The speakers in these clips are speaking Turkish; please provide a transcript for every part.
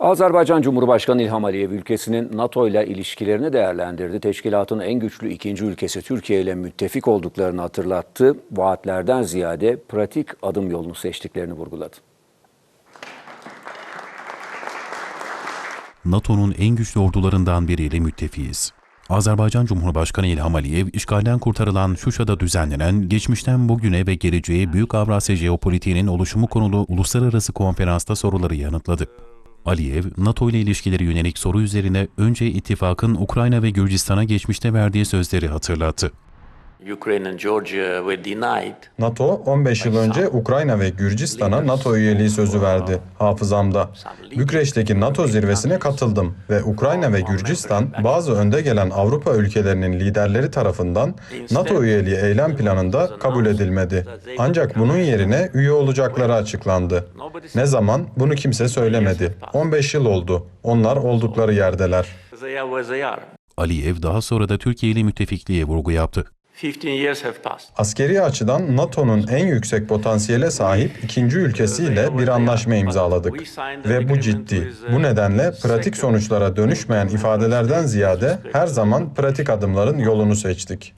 Azerbaycan Cumhurbaşkanı İlham Aliyev ülkesinin NATO ile ilişkilerini değerlendirdi. Teşkilatın en güçlü ikinci ülkesi Türkiye ile müttefik olduklarını hatırlattı. Vaatlerden ziyade pratik adım yolunu seçtiklerini vurguladı. NATO'nun en güçlü ordularından biriyle müttefiyiz. Azerbaycan Cumhurbaşkanı İlham Aliyev, işgalden kurtarılan Şuşa'da düzenlenen geçmişten bugüne ve geleceğe Büyük Avrasya Jeopolitiğinin oluşumu konulu uluslararası konferansta soruları yanıtladı. Aliyev, NATO ile ilişkileri yönelik soru üzerine önce ittifakın Ukrayna ve Gürcistan'a geçmişte verdiği sözleri hatırlattı. NATO 15 yıl önce Ukrayna ve Gürcistan'a NATO üyeliği sözü verdi hafızamda. Bükreş'teki NATO zirvesine katıldım ve Ukrayna ve Gürcistan bazı önde gelen Avrupa ülkelerinin liderleri tarafından NATO üyeliği eylem planında kabul edilmedi. Ancak bunun yerine üye olacakları açıklandı. Ne zaman? Bunu kimse söylemedi. 15 yıl oldu. Onlar oldukları yerdeler. Aliyev daha sonra da Türkiye ile müttefikliğe vurgu yaptı. 15 years have passed. Askeri açıdan NATO'nun en yüksek potansiyele sahip ikinci ülkesiyle bir anlaşma imzaladık. Ve bu ciddi. Bu nedenle pratik sonuçlara dönüşmeyen ifadelerden ziyade her zaman pratik adımların yolunu seçtik.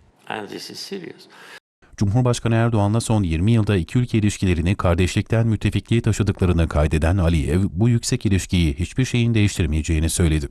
Cumhurbaşkanı Erdoğan'la son 20 yılda iki ülke ilişkilerini kardeşlikten müttefikliğe taşıdıklarını kaydeden Aliyev, bu yüksek ilişkiyi hiçbir şeyin değiştirmeyeceğini söyledi.